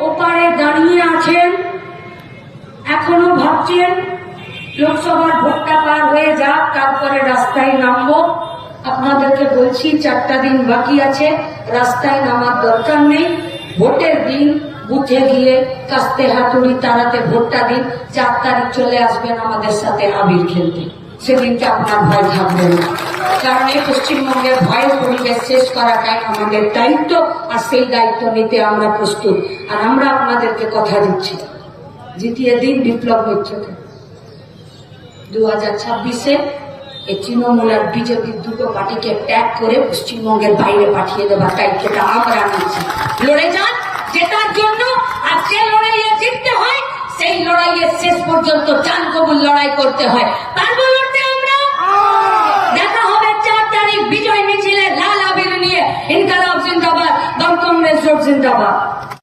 ওপারে দাঁড়িয়ে আছেন, এখনও ভাবছেন লোকসভার ভোটটা পার হয়ে যাক, তারপরে রাস্তায় নামবো। আপনাদেরকে বলছি, চারটা দিন বাকি আছে, রাস্তায় নামার দরকার নেই। ভোটের দিন, বুথে গিয়ে কাস্তে হাতুড়ি তাড়াতে ভোটটা দিন। চার তারিখ চলে আসবেন আমাদের সাথে আবির খেলতে। সেদিনকে আপনার ভয় থাকবে না। কারণ এই পশ্চিমবঙ্গের ভয়ের পরিবেশ শেষ করাটাই আমাদের দায়িত্ব, আর সেই দায়িত্ব নিতে আমরা প্রস্তুত। আর আমরা আপনাদেরকে কথা দিচ্ছি। জিতিয়ে দিন বিপ্লব হচ্ছে দু এই তৃণমূল আর বিজেপির দুটো পার্টিকে ত্যাগ করে পশ্চিমবঙ্গের বাইরে পাঠিয়ে দেওয়ার দায়িত্বটা আমরা নিচ্ছি। লড়ে যান জেতার জন্য, আর যে লড়াইয়ে জিততে হয়, সেই লড়াইয়ে শেষ পর্যন্ত চান কবুল লড়াই করতে হয়। 我知道了。